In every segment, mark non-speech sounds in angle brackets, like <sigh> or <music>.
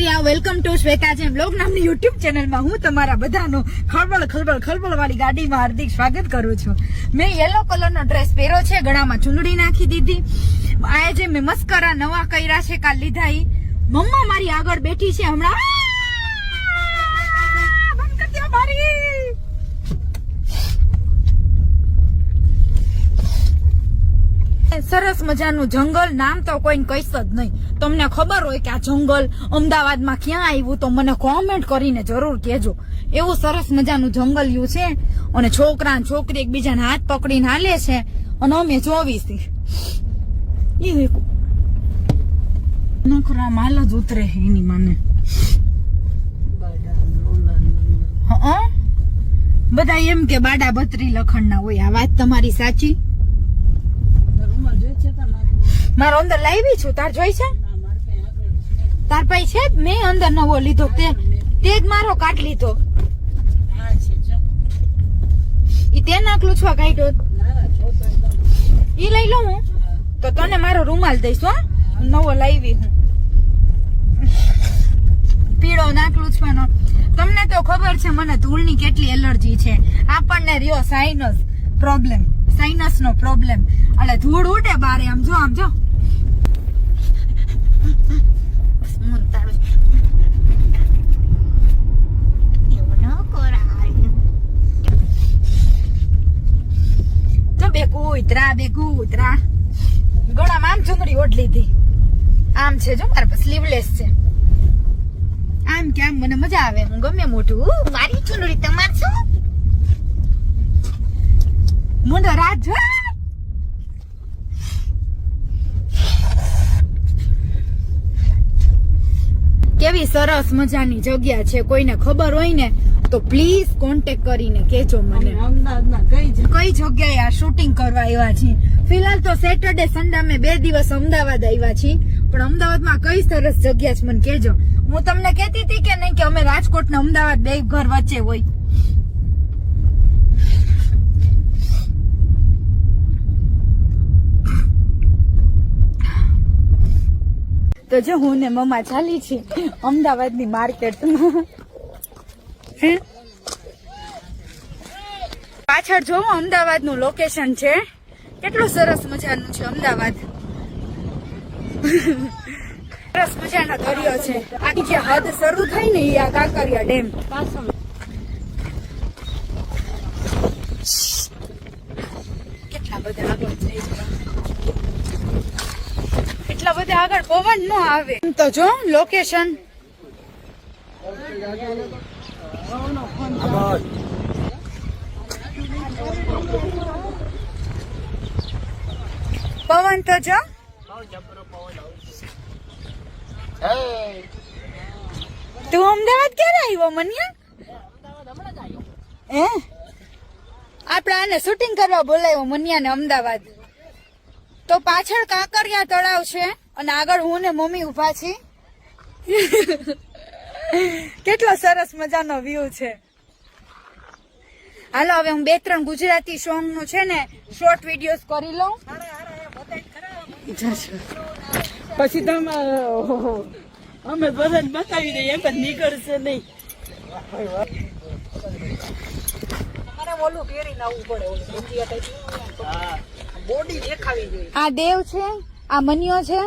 Kankaria welcome to Shweta જેમ blog નામની YouTube ચેનલમાં હું તમારા બધાનું ખળબળ ખળબળ ખળબળ વાળી ગાડીમાં હાર્દિક સ્વાગત કરું છું. મેં યલો કલરનો ડ્રેસ પહેર્યો છે, ગળામાં ચૂંદડી નાખી દીધી. આ જે મેં મસ્કરા નવા કર્યા છે, કાલ લીધા ઈ. મમ્મા મારી આગળ બેઠી છે હમણાં. બંધ કર સરસ મજાનું જંગલ. નામ તો કોઈને કહીશ જ નહીં. તમને ખબર હોય કે આ જંગલ અમદાવાદમાં ક્યાં આવ્યું તો મને કોમેન્ટ કરીને જરૂર કહેજો. એવું સરસ મજાનું જંગલ યુ છે અને છોકરા છોકરી એકબીજાને હાથ પકડીને હાલે છે અને અમે જોવીશી નખરા માલ જ ઉતરે એની મને? બધા એમ કે બાડા બત્રી લખણના હોય. આ વાત તમારી સાચી? મારો અંદર લાવી છું, તાર જોઈ છે? તાર પાસે છે મેં અંદર નવો લીધો, તે તે જ મારો કાઢ લીધો. ઈ તે નાખલું છું કાઢ્યો. ઈ લઈ લઉં હું. તો તને મારો રૂમાલ દઈશ, હો. નવો લાવી હું. પીળો નાખલું છવાનો તમને તો ખબર છે, મને ધૂળની કેટલી એલર્જી છે. આપણને રહ્યો સાઇનસ પ્રોબ્લેમ સાઇનસ નો પ્રોબ્લેમ એટલે ધૂળ ઉડે બારે આમ, જો આમ, જો મન તારું એવું ન કરાય તો બે કૂતરા બે કૂતરા ગળામાં આમ ચુંદડી ઓઢ લીધી આમ છે જો, મારા પાસે સ્લીવલેસ છે. આમ કે આમ મને મજા આવે, હું ગમે મોટું મારી ચુંદડી તમાર શું મુંડો રાત કેવી સરસ મજાની જગ્યા છે, કોઈને ખબર હોય ને તો પ્લીઝ કોન્ટેક કરીને કેજો મને. કઈ જગ્યાએ આ શૂટિંગ કરવા આવ્યા છીએ? ફિલહાલ તો સેટરડે સન્ડે અમે બે દિવસ અમદાવાદ આવ્યા છીએ. પણ અમદાવાદમાં કઈ સરસ જગ્યા છે મને કેજો હું તમને કહેતી હતી કે નહીં કે અમે રાજકોટ ને અમદાવાદ બે ઘર વચ્ચે હોય. તો જો હું ને મમ્મા ચાલી છે અમદાવાદની માર્કેટમાં હે? પાછળ જોવો અમદાવાદનું લોકેશન છે. કેટલું સરસ મજાનું છે અમદાવાદ. સરસ મજાનો દરિયો છે. આની જે હદ શરૂ થઈ ને આ કાંકરિયા ડેમ. કેટલા બધા આગળ એટલા બધા આગળ પવન ન આવે. તો જો લોકેશન પવન તો જો. તું અમદાવાદ ક્યારે આવ્યો, મનિયા? હે? આપણે આને શૂટિંગ કરવા બોલાવ્યો મનિયા ને અમદાવાદ. તો પાછળ કાંકરિયા તળાવ છે, અને આગળ હું ને મમ્મી ઊભા છીએ. કેટલો સરસ મજાનો વ્યૂ છે. હાલો હવે હું બે ત્રણ ગુજરાતી સોંગનું છે ને શોર્ટ વિડીયોઝ કરી લઉં. પછી તમે અમે બધાને બતાવી દઈએ એમ જ નીકળશે નહીં. બોડી દેખાવી આ દેવ છે આ મનિયો છે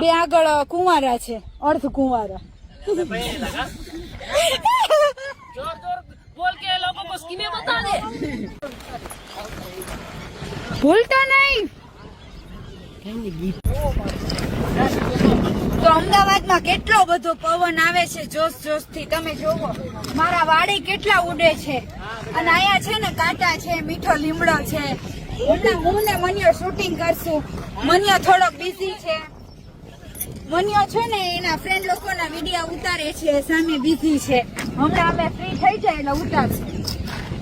બે આગળ કુંવારા છે અર્ધ કુંવારા. કો સ્કીમે બતા દે ભૂલતા નહીં તો અમદાવાદમાં કેટલો બધો પવન આવે છે જોશ જોશથી તમે જોવો. મારા વાડી કેટલા ઉડે છે. અને અહીંયા છે ને કાંટા છે, મીઠો લીમડો છે. હું ને મનિયો શૂટિંગ કરશું. મનિયો થોડોક બિઝી છે. મનિયો છે ને એના ફ્રેન્ડ લોકોના વિડીયા ઉતારે છે સામે બીજી છે. હમણાં અમે ફ્રી થઈ જાય એટલે ઉતારશું.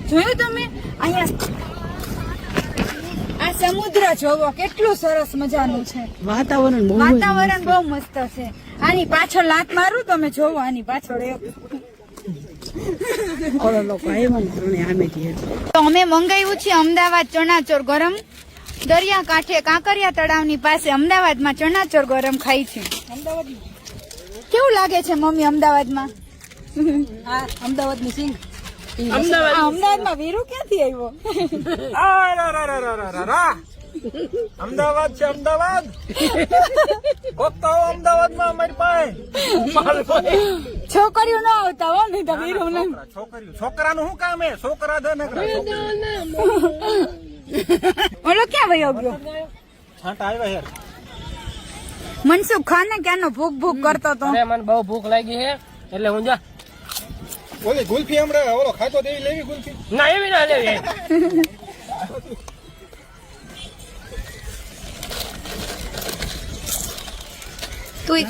જોયું તમે? અહીંયા આ સમુદ્ર જોવો કેટલું સરસ મજાનું છે. વાતાવરણ વાતાવરણ બહુ મસ્ત છે. આની પાછળ લાત મારું તમે જોવો આની પાછળ તો અમે મંગાવ્યું છે અમદાવાદ ચણાચોર ગરમ. દરિયા કાંઠે કાંકરિયા તળાવની પાસે અમદાવાદમાં ચણાચોર ગરમ ખાઈ છે. કેવું લાગે છે મમ્મી અમદાવાદમાં? આ અમદાવાદની સિંગ અમદાવાદ. અમદાવાદમાં વીરુ ક્યાંથી આવ્યો? આ રા રા રા રા રા રા રા. અમદાવાદ છે અમદાવાદ. કોક તો અમદાવાદમાં અમારી પાસે. છોકરીઓ ના આવતા હો નહીં તો વીરુ છોકરીઓ છોકરાનું શું કામ હે છોકરા દે ને. ઓલો ક્યાં વયો ગયો? છાંટા આવ્યા યાર મનસુખ ખાને ક્યાંનો ભૂખ ભૂખ કરતો તો? અરે મને બહુ ભૂખ લાગી હે. એટલે હું જા. ઓલી ગુલ્ફી હમણાં ઓલો ખાતો દેવી લેવી ગુલ્ફી? ના એવી ના લેવી તું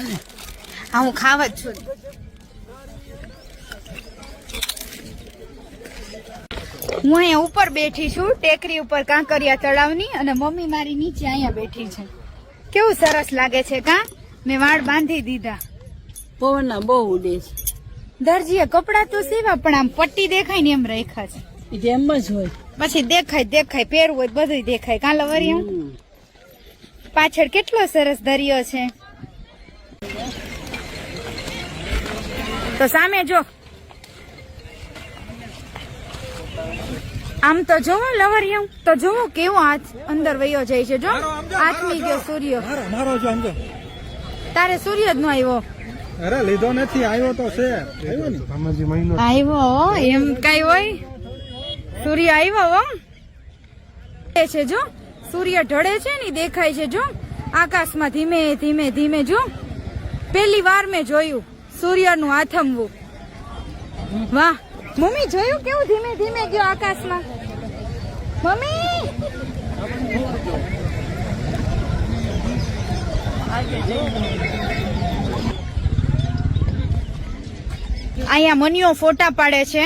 હા હું ખાવા જ છું. હું અહીંયા ઉપર બેઠી છું ટેકરી ઉપર કાંકરિયા તળાવની અને મમ્મી મારી નીચે અહીંયા બેઠી છે. કેવું સરસ લાગે છે કા? મેં વાળ બાંધી દીધા. પવનના બહુ ઉડે છે. દરજીએ કપડાં તો સીવા પણ આમ પટ્ટી દેખાય ને એમ રાખ્યા છે. એમ જ હોય. પછી દેખાય દેખાય પહેરવું હોય બધું દેખાય. કાં લવરિયા? પાછળ કેટલો સરસ દરિયો છે. તો સામે જો. આમ તો જોવો લવરિયા તો જોવો કેવો હાથ અંદર વયો જાય છે જો. આથમી ગયો સૂર્ય. મારો મારો જો સમજો તારે સૂર્ય જ નો આવ્યો. અરે લીધો નથી આવ્યો તો છે. આવ્યો ને? સમજી મહિનો. આવ્યો હો, એમ કઈ હોય? સૂર્ય આવ્યો હો. એ છે જો. સૂર્ય ઢળે છે ને દેખાય છે જો. આકાશમાં ધીમે ધીમે ધીમે જો. પહેલી વાર મેં જોયું સૂર્યનું આથમવું. વાહ. મમ્મી જોયું કેવું ધીમે ધીમે ગયો આકાશમાં? મમ્મી! અહીંયા મનીઓ ફોટા પાડે છે.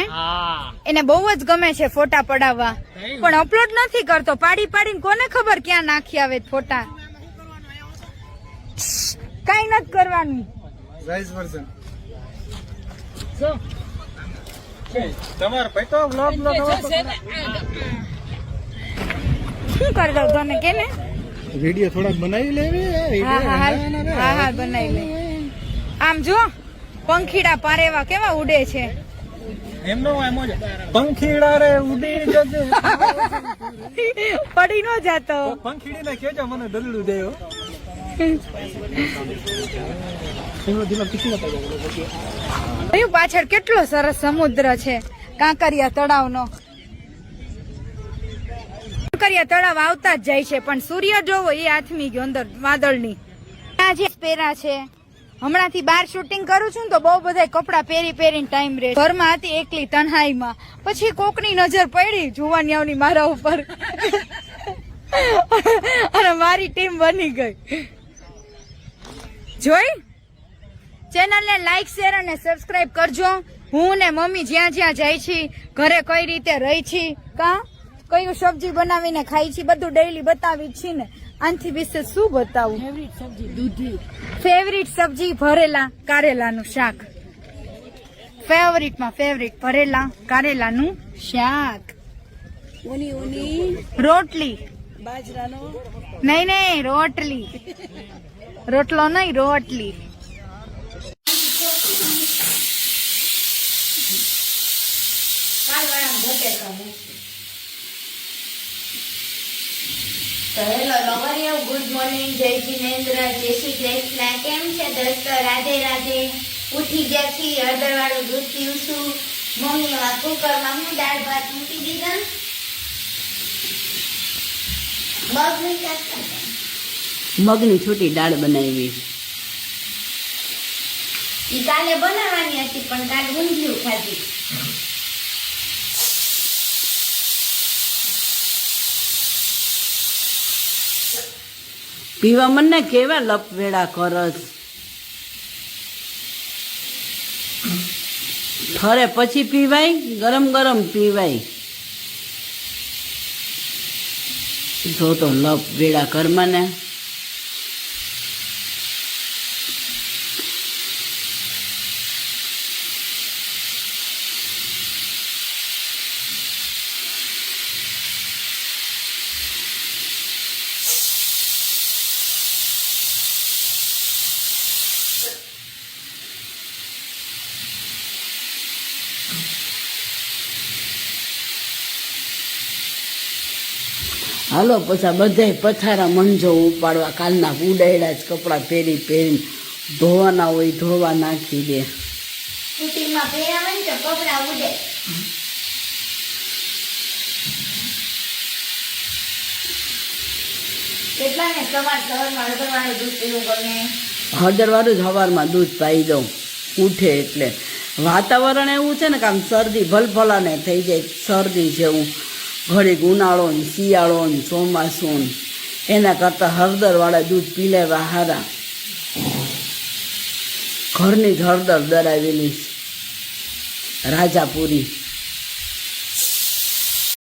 એને બહુ જ ગમે છે ફોટા પડાવવા. પણ અપલોડ નથી કરતો. પાડી પાડીને કોને ખબર ક્યાં નાખી આવે ફોટા? કઈ નથી કરવાનું. રાઈસ વર્ઝન જો. તમારે ભાઈ તો વ્લોગ વ્લોગ શું કરી દઉં? તને કે ને? વીડિયો થોડાક બનાવી લેવી હા હા હા હા. બનાવી લે. આમ જો પંખીડા પારેવા કેવા ઉડે છે? એમનો એમ જ પંખીડા રે ઉડી જજે. પડી નો જાતો. પંખીડી ને કેજો મને દલડું દેવો <laughs> અહીં પાછળ કેટલો સરસ સમુદ્ર છે? કાંકરિયા તળાવનો. કાંકરિયા તળાવ આવતા જ જાય છે, પણ સૂર્ય જોવો એ આથમી ગયો અંદર વાદળની. આ જે પેરા છે, હમણાંથી બાર શૂટિંગ કરું છું તો બહુ બધા કપડા પહેરી પહેરીને ટાઈમ રહે ઘરમાં હતી એકલી તન્હાઈમાં. પછી કોકની નજર પડી જુવાનિયાઓની મારા ઉપર. <laughs> અને મારી ટીમ બની ગઈ. જોઈ? ચેનલને લાઈક શેર અને સબસ્ક્રાઇબ કરજો. હું ને મમ્મી જ્યાં જ્યાં જાય છી ઘરે કઈ રીતે રહી છી કા? કયું સબ્જી બનાવીને ખાઈ છી બધું ડેઈલી બતાવી છી ને. આનથી વિશે શું બતાવું? ફેવરિટ સબ્જી દૂધી. ફેવરિટ સબ્જી ભરેલા કારેલાનું શાક. ફેવરિટમાં ફેવરિટ ભરેલા કારેલાનું શાક. ઓની ઓની રોટલી. બાજરાનો. નહીં નહીં રોટલી. રોટલો નહીં રોટલી. તો હેલો નવરિયા ગુડ મોર્નિંગ જય જિનેન્દ્ર જય શ્રી કૃષ્ણ. કેમ છે દોસ્તો? રાધે રાધે. ઉઠી ગયા છીએ હળદર વાળું દૂધ પીવું છું. મમ્મી એમાં કુકરમાં હું દાળ ભાત મૂકી દીધા. મગ નહીં કાઢતા મગની છૂટી દાળ બનાવી. ઈ કાલે બનાવવાની હતી પણ કાલે ઊંધિયું ખાધી. પીવા મને કેવા લપવેડા કરસ ઠરે પછી પીવાય, ગરમ ગરમ પીવાય. જો તો લપ વેડા કરમાં હાલો પછી બધાય પથારા મંજો ઉપાડવા કાલના ઉડાયડા જ કપડાં પહેરી પહેરીને ધોવાના હોય ધોવા નાખી દે. હળદરવાળું જ સવારમાં દૂધ પાઈ દઉં ઉઠે એટલે. વાતાવરણ એવું છે ને કે આમ શરદી ભલભલાને થઈ જાય શરદી જેવું. ઘડીક ઉનાળો ને શિયાળો ને ચોમાસું ને. એના કરતાં હળદરવાળા દૂધ પી લેવા હારા. ઘરની જ હળદર દરાવેલી છે. રાજાપુરી.